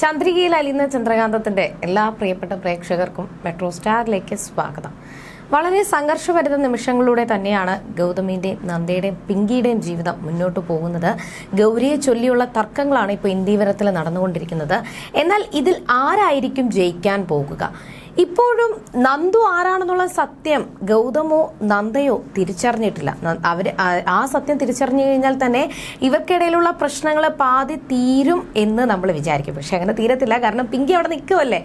ചന്ദ്രികയിൽ അലിയുന്ന ചന്ദ്രകാന്തത്തിന്റെ എല്ലാ പ്രിയപ്പെട്ട പ്രേക്ഷകർക്കും മെട്രോ സ്റ്റാറിലേക്ക് സ്വാഗതം. വളരെ സംഘർഷഭരിത നിമിഷങ്ങളിലൂടെ തന്നെയാണ് ഗൗതമിന്റെയും നന്ദയുടെയും പിങ്കിയുടെയും ജീവിതം മുന്നോട്ട് പോകുന്നത്. ഗൗരിയെ ചൊല്ലിയുള്ള തർക്കങ്ങളാണ് ഇപ്പോൾ ഇന്ത്യവരത്തിൽ നടന്നുകൊണ്ടിരിക്കുന്നത്. എന്നാൽ ഇതിൽ ആരായിരിക്കും ജയിക്കാൻ പോകുക? ഇപ്പോഴും നന്ദു ആരാണെന്നുള്ള സത്യം ഗൗതമോ നന്ദയോ തിരിച്ചറിഞ്ഞിട്ടില്ല. അവർ ആ സത്യം തിരിച്ചറിഞ്ഞു കഴിഞ്ഞാൽ തന്നെ ഇവർക്കിടയിലുള്ള പ്രശ്നങ്ങൾ പാതി തീരും എന്ന് നമ്മൾ വിചാരിക്കും. പക്ഷെ അങ്ങനെ തീരത്തില്ല. കാരണം പിങ്കി അവിടെ നിൽക്കുമല്ലേ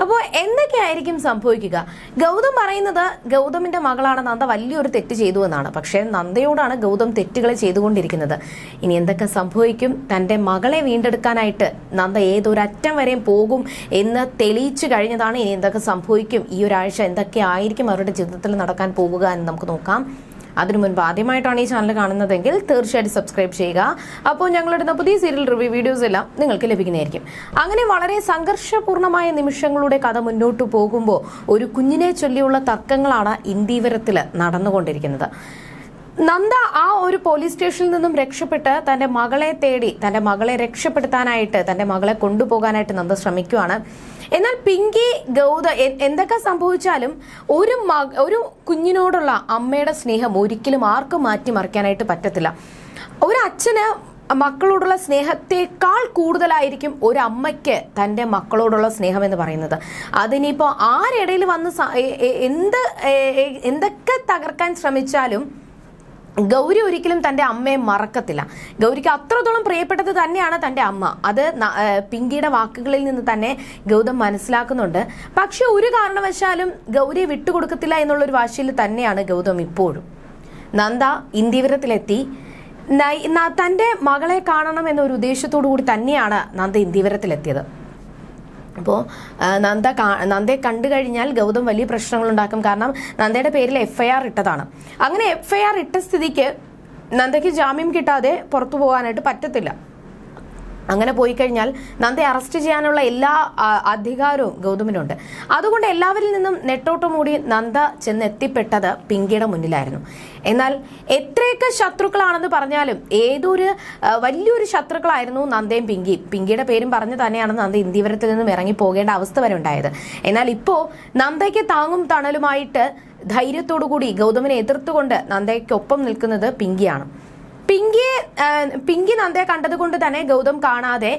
അപ്പോൾ എന്തൊക്കെയായിരിക്കും സംഭവിക്കുക? ഗൗതം പറയുന്നത് ഗൗതമിന്റെ മകളാണ് നന്ദ വലിയൊരു തെറ്റ് ചെയ്തു എന്നാണ്. പക്ഷേ നന്ദയോടാണ് ഗൗതം തെറ്റുകൾ ചെയ്തുകൊണ്ടിരിക്കുന്നത്. ഇനി എന്തൊക്കെ സംഭവിക്കും? തന്റെ മകളെ വീണ്ടെടുക്കാനായിട്ട് നന്ദ ഏതൊരറ്റം വരെയും പോകും എന്ന് തെളിയിച്ചു കഴിഞ്ഞതാണ് ഇനി എന്തൊക്കെ സംഭവിക്കും? ഈ ഒരാഴ്ച എന്തൊക്കെ ആയിരിക്കും അവരുടെ ജീവിതത്തിൽ നടക്കാൻ പോകുക എന്ന് നമുക്ക് നോക്കാം. അതിനു മുൻപ് ആദ്യമായിട്ടാണ് ഈ ചാനൽ കാണുന്നതെങ്കിൽ തീർച്ചയായിട്ടും സബ്സ്ക്രൈബ് ചെയ്യുക. അപ്പോൾ ഞങ്ങളിടുന്ന പുതിയ സീരിയൽ റിവ്യൂ വീഡിയോസ് എല്ലാം നിങ്ങൾക്ക് ലഭിക്കുന്നതായിരിക്കും. അങ്ങനെ വളരെ സംഘർഷപൂർണമായ നിമിഷങ്ങളുടെ കഥ മുന്നോട്ട് പോകുമ്പോൾ ഒരു കുഞ്ഞിനെ ചൊല്ലിയുള്ള തർക്കങ്ങളാണ് ഇന്ദീവരത്തിൽ നടന്നുകൊണ്ടിരിക്കുന്നത്. നന്ദ ആ ഒരു പോലീസ് സ്റ്റേഷനിൽ നിന്നും രക്ഷപ്പെട്ട് തന്റെ മകളെ തേടി തന്റെ മകളെ രക്ഷപ്പെടുത്താനായിട്ട് തന്റെ മകളെ കൊണ്ടുപോകാനായിട്ട് നന്ദ ശ്രമിക്കുവാണ്. എന്നാൽ പിങ്കി ഗൗത എന്തൊക്കെ സംഭവിച്ചാലും ഒരു ഒരു കുഞ്ഞിനോടുള്ള അമ്മയുടെ സ്നേഹം ഒരിക്കലും ആർക്കും മാറ്റിമറിക്കാനായിട്ട് പറ്റത്തില്ല. ഒരു അച്ഛന് മക്കളോടുള്ള സ്നേഹത്തെക്കാൾ കൂടുതലായിരിക്കും ഒരു അമ്മയ്ക്ക് തന്റെ മക്കളോടുള്ള സ്നേഹം എന്ന് പറയുന്നത്. അതിനിപ്പോൾ ആരിടയിൽ വന്ന് എന്ത് എന്തൊക്കെ തകർക്കാൻ ശ്രമിച്ചാലും ഗൗരി ഒരിക്കലും തന്റെ അമ്മയെ മറക്കത്തില്ല. ഗൗരിക്ക് അത്രത്തോളം പ്രിയപ്പെട്ടത് തന്നെയാണ് തന്റെ അമ്മ. അത് പിങ്കിയുടെ വാക്കുകളിൽ നിന്ന് തന്നെ ഗൗതം മനസ്സിലാക്കുന്നുണ്ട്. പക്ഷെ ഒരു കാരണവശാലും ഗൗരിയെ വിട്ടുകൊടുക്കത്തില്ല എന്നുള്ളൊരു വാശിയിൽ തന്നെയാണ് ഗൗതം ഇപ്പോഴും. നന്ദ ഇന്ത്യവരത്തിലെത്തി തന്റെ മകളെ കാണണം എന്നൊരു ഉദ്ദേശത്തോടു കൂടി തന്നെയാണ് നന്ദ ഇന്ത്യവരത്തിലെത്തിയത് അപ്പോൾ നന്ദ നന്ദയെ കണ്ടു കഴിഞ്ഞാൽ ഗൗതം വലിയ പ്രശ്നങ്ങൾ ഉണ്ടാക്കും കാരണം നന്ദയുടെ പേരിൽ എഫ് ഐ ആർ ഇട്ടതാണ്. അങ്ങനെ എഫ് ഐ ആർ ഇട്ട സ്ഥിതിക്ക് നന്ദയ്ക്ക് ജാമ്യം കിട്ടാതെ പുറത്തു പോകാനായിട്ട് പറ്റത്തില്ല. അങ്ങനെ പോയി കഴിഞ്ഞാൽ നന്ദയെ അറസ്റ്റ് ചെയ്യാനുള്ള എല്ലാ അധികാരവും ഗൗതമിനുണ്ട്. അതുകൊണ്ട് എല്ലാവരിൽ നിന്നും നെട്ടോട്ടം മൂടി നന്ദ ചെന്നെത്തിപ്പെട്ടത് പിങ്കിയുടെ മുന്നിലായിരുന്നു. എന്നാൽ എത്രയൊക്കെ ശത്രുക്കളാണെന്ന് പറഞ്ഞാലും ഏതൊരു വലിയൊരു ശത്രുക്കളായിരുന്നു നന്ദയും പിങ്കി. പിങ്കിയുടെ പേരും പറഞ്ഞു തന്നെയാണ് നന്ദ ഇന്ത്യവരത്തിൽ നിന്നും ഇറങ്ങി പോകേണ്ട അവസ്ഥ വരെ ഉണ്ടായത്. എന്നാൽ ഇപ്പോൾ നന്ദയ്ക്ക് താങ്ങും തണലുമായിട്ട് ധൈര്യത്തോടു കൂടി ഗൗതമിനെ എതിർത്തുകൊണ്ട് നന്ദയ്ക്കൊപ്പം നിൽക്കുന്നത് പിങ്കിയാണ്. പിങ്കിയെ പിങ്കി നന്ദയെ കണ്ടതുകൊണ്ട് തന്നെ ഗൗതം കാണാതെ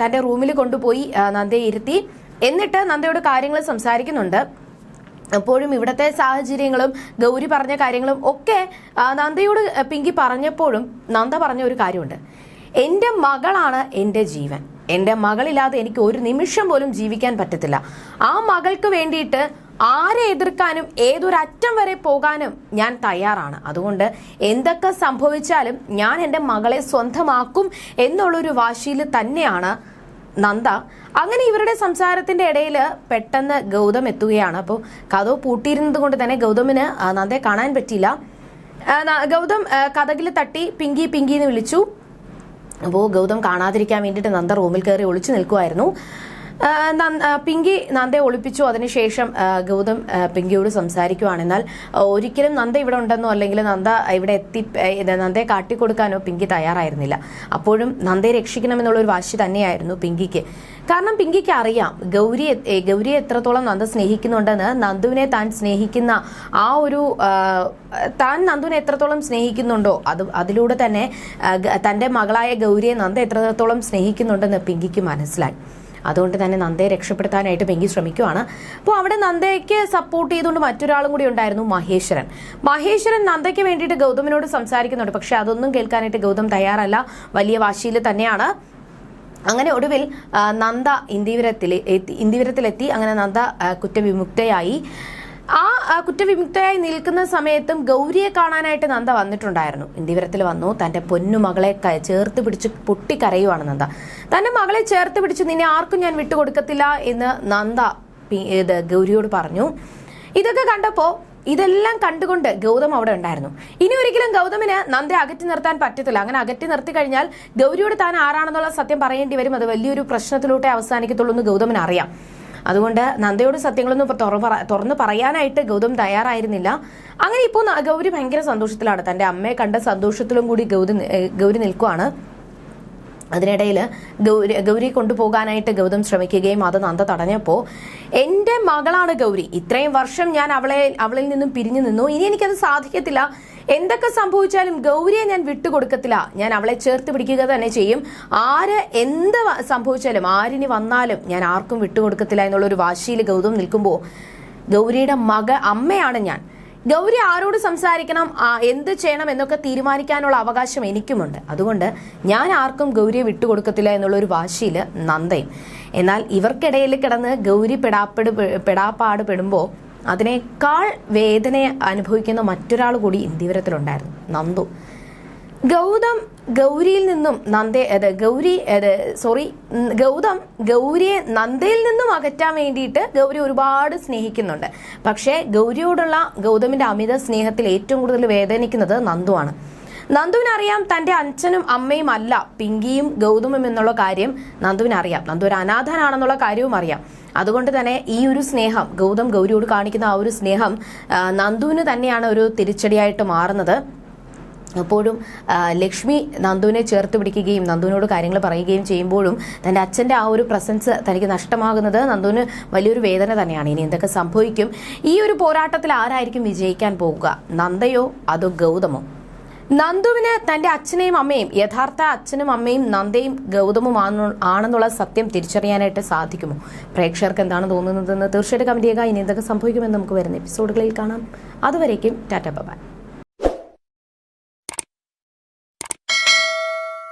തന്റെ റൂമിൽ കൊണ്ടുപോയി നന്ദയെ ഇരുത്തി. എന്നിട്ട് നന്ദയോട് കാര്യങ്ങൾ സംസാരിക്കുന്നുണ്ട്. എപ്പോഴും ഇവിടുത്തെ സാഹചര്യങ്ങളും ഗൗരി പറഞ്ഞ കാര്യങ്ങളും ഒക്കെ നന്ദയോട് പിങ്കി പറഞ്ഞപ്പോഴും നന്ദ പറഞ്ഞ ഒരു കാര്യമുണ്ട്. എന്റെ മകളാണ് എന്റെ ജീവൻ. എന്റെ മകളില്ലാതെ എനിക്ക് ഒരു നിമിഷം പോലും ജീവിക്കാൻ പറ്റത്തില്ല. ആ മകൾക്ക് വേണ്ടിയിട്ട് ആരെ എതിർക്കാനും ഏതൊരറ്റം വരെ പോകാനും ഞാൻ തയ്യാറാണ്. അതുകൊണ്ട് എന്തൊക്കെ സംഭവിച്ചാലും ഞാൻ എന്റെ മകളെ സ്വന്തമാക്കും എന്നുള്ളൊരു വാശിയിൽ തന്നെയാണ് നന്ദ. അങ്ങനെ ഇവരുടെ സംസാരത്തിന്റെ ഇടയിൽ പെട്ടെന്ന് ഗൗതം എത്തുകയാണ്. അപ്പോൾ കഥ പൂട്ടിയിരുന്നത് കൊണ്ട് തന്നെ ഗൗതമിന് നന്ദയെ കാണാൻ പറ്റിയില്ല. ഗൗതം കഥകിൽ തട്ടി പിങ്കി പിങ്കി എന്ന് വിളിച്ചു. അപ്പോൾ ഗൗതം കാണാതിരിക്കാൻ വേണ്ടിയിട്ട് നന്ദ റൂമിൽ കയറി ഒളിച്ചു നിൽക്കുമായിരുന്നു പിങ്കി നന്ദയെ ഒളിപ്പിച്ചു. അതിനുശേഷം ഗൗതം പിങ്കിയോട് സംസാരിക്കുവാണ്. എന്നാൽ ഒരിക്കലും നന്ദ ഇവിടെ ഉണ്ടെന്നോ അല്ലെങ്കിൽ നന്ദ ഇവിടെ എത്തി നന്ദയെ കാട്ടിക്കൊടുക്കാനോ പിങ്കി തയ്യാറായിരുന്നില്ല. അപ്പോഴും നന്ദയെ രക്ഷിക്കണമെന്നുള്ള ഒരു വാശി തന്നെയായിരുന്നു പിങ്കിക്ക്. കാരണം പിങ്കിക്ക് അറിയാം ഗൗരി ഗൗരിയെ എത്രത്തോളം നന്ദ സ്നേഹിക്കുന്നുണ്ടെന്ന്. നന്ദുവിനെ താൻ സ്നേഹിക്കുന്ന ആ ഒരു താൻ നന്ദുവിനെ എത്രത്തോളം സ്നേഹിക്കുന്നുണ്ടോ അത് അതിലൂടെ തന്നെ തന്റെ മകളായ ഗൗരിയെ നന്ദ എത്രത്തോളം സ്നേഹിക്കുന്നുണ്ടെന്ന് പിങ്കിക്ക് മനസ്സിലായി. അതുകൊണ്ട് തന്നെ നന്ദയെ രക്ഷപ്പെടുത്താനായിട്ട് പെങ്കി ശ്രമിക്കുവാണ്. അപ്പോൾ അവിടെ നന്ദയ്ക്ക് സപ്പോർട്ട് ചെയ്തുകൊണ്ട് മറ്റൊരാളും കൂടി ഉണ്ടായിരുന്നു മഹേശ്വരൻ. മഹേശ്വരൻ നന്ദയ്ക്ക് വേണ്ടിയിട്ട് ഗൗതമിനോട് സംസാരിക്കുന്നുണ്ട്. പക്ഷേ അതൊന്നും കേൾക്കാനായിട്ട് ഗൗതം തയ്യാറല്ല. വലിയ വാശിയിൽ തന്നെയാണ്. അങ്ങനെ ഒടുവിൽ നന്ദ ഇന്ദിവരത്തിൽ ഇന്ദിവരത്തിലെത്തി. അങ്ങനെ നന്ദ കുറ്റവിമുക്തയായി. കുറ്റവിമുക്തയായി നിൽക്കുന്ന സമയത്തും ഗൗരിയെ കാണാനായിട്ട് നന്ദ വന്നിട്ടുണ്ടായിരുന്നു. ഇന്ദിവരത്തിൽ വന്നു. തന്റെ പൊന്നു മകളെ ചേർത്ത് പിടിച്ച് പൊട്ടിക്കരയുവാണ് നന്ദ. തന്റെ മകളെ ചേർത്ത് പിടിച്ച് നിന്നെ ആർക്കും ഞാൻ വിട്ടുകൊടുക്കത്തില്ല എന്ന് നന്ദ ഇത് ഗൗരിയോട് പറഞ്ഞു. ഇതൊക്കെ കണ്ടപ്പോൾ ഇതെല്ലാം കണ്ടുകൊണ്ട് ഗൗതം അവിടെ ഉണ്ടായിരുന്നു. ഇനി ഒരിക്കലും ഗൗതമിന് നന്ദയെ അകറ്റി നിർത്താൻ പറ്റത്തില്ല. അങ്ങനെ അകറ്റി നിർത്തി കഴിഞ്ഞാൽ ഗൗരിയോട് താൻ ആരാണെന്നുള്ള സത്യം പറയേണ്ടി വരും. അത് വലിയൊരു പ്രശ്നത്തിലൂടെ അവസാനിക്കത്തുള്ളൂ എന്ന് ഗൗതമിന് അറിയാം. അതുകൊണ്ട് നന്ദയോട് സത്യങ്ങളൊന്നും തുറന്ന് പറയാനായിട്ട് ഗൗതം തയ്യാറായിരുന്നില്ല. അങ്ങനെ ഇപ്പോൾ ഗൗരി ഭയങ്കര സന്തോഷത്തിലാണ്. തന്റെ അമ്മയെ കണ്ട സന്തോഷത്തിലും കൂടി ഗൗരി ഗൗരി നിൽക്കുവാണ്. അതിനിടയിൽ ഗൗരി ഗൗരി കൊണ്ടുപോകാനായിട്ട് ഗൗതം ശ്രമിക്കുകയും അത് നന്ദ തടഞ്ഞപ്പോൾ എന്റെ മകളാണ് ഗൗരി. ഇത്രയും വർഷം ഞാൻ അവളെ അവളിൽ നിന്നും പിരിഞ്ഞു നിന്നു. ഇനി എനിക്കത് സാധിക്കത്തില്ല. എന്തൊക്കെ സംഭവിച്ചാലും ഗൗരിയെ ഞാൻ വിട്ടുകൊടുക്കത്തില്ല. ഞാൻ അവളെ ചേർത്ത് പിടിക്കുക തന്നെ ചെയ്യും. ആര് എന്ത് സംഭവിച്ചാലും ആരിനി വന്നാലും ഞാൻ ആർക്കും വിട്ടുകൊടുക്കത്തില്ല എന്നുള്ളൊരു വാശിയിൽ ഗൗതം നിൽക്കുമ്പോൾ ഗൗരിയുടെ മക അമ്മയാണ് ഞാൻ. ഗൗരി ആരോട് സംസാരിക്കണം എന്ത് ചെയ്യണം എന്നൊക്കെ തീരുമാനിക്കാനുള്ള അവകാശം എനിക്കുമുണ്ട്. അതുകൊണ്ട് ഞാൻ ആർക്കും ഗൗരിയെ വിട്ടുകൊടുക്കത്തില്ല എന്നുള്ള ഒരു വാശിയിൽ നന്ദയും. എന്നാൽ ഇവർക്കിടയിൽ കിടന്ന് ഗൗരി പെടാപ്പെട് പെടാപ്പാട് പെടുമ്പോൾ അതിനേക്കാൾ വേദന അനുഭവിക്കുന്ന മറ്റൊരാൾ കൂടി ഇന്ദിവരത്തിലുണ്ടായിരുന്നു നന്ദു. ഗൗതം ഗൗരിയിൽ നിന്നും നന്ദ അത് ഗൗരി അത് സോറി ഗൗതം ഗൗരിയെ നന്ദയിൽ നിന്നും അകറ്റാൻ വേണ്ടിയിട്ട് ഗൗരി ഒരുപാട് സ്നേഹിക്കുന്നുണ്ട്. പക്ഷേ ഗൗരിയോടുള്ള ഗൗതമിന്റെ അമിത സ്നേഹത്തിൽ ഏറ്റവും കൂടുതൽ വേദനിക്കുന്നത് നന്ദുവാണ് നന്ദുവിനറിയാം തന്റെ അച്ഛനും അമ്മയും അല്ല പിങ്കിയും ഗൗതമും എന്നുള്ള കാര്യം നന്ദുവിനറിയാം നന്ദു ഒരു അനാഥനാണെന്നുള്ള കാര്യവും അറിയാം. അതുകൊണ്ട് തന്നെ ഈ ഒരു സ്നേഹം ഗൗതം ഗൗരിയോട് കാണിക്കുന്ന ആ ഒരു സ്നേഹം നന്ദുവിന് തന്നെയാണ് ഒരു തിരിച്ചടിയായിട്ട് മാറുന്നത്. എപ്പോഴും ലക്ഷ്മി നന്ദുവിനെ ചേർത്ത് പിടിക്കുകയും നന്ദുവിനോട് കാര്യങ്ങൾ പറയുകയും ചെയ്യുമ്പോഴും തന്റെ അച്ഛന്റെ ആ ഒരു പ്രസൻസ് തനിക്ക് നഷ്ടമാകുന്നത് നന്ദുവിന് വലിയൊരു വേദന തന്നെയാണ്. ഇനി എന്തൊക്കെ സംഭവിക്കും? ഈ ഒരു പോരാട്ടത്തിൽ ആരായിരിക്കും വിജയിക്കാൻ പോവുക? നന്ദയോ അതോ ഗൗതമോ? നന്ദുവിന് തന്റെ അച്ഛനെയും അമ്മയും യഥാർത്ഥ അച്ഛനും അമ്മയും നന്ദയും ഗൗതമും ആണെന്നുള്ള സത്യം തിരിച്ചറിയാനായിട്ട് സാധിക്കുമോ? പ്രേക്ഷകർക്ക് എന്താണ് തോന്നുന്നതെന്ന് തീർച്ചയായിട്ടും കമന്റ് ചെയ്യുക. ഇനി എന്തൊക്കെ സംഭവിക്കുമെന്ന് നമുക്ക് വരുന്ന എപ്പിസോഡുകളിൽ കാണാം. അതുവരേക്കും ടാറ്റ ബൈ.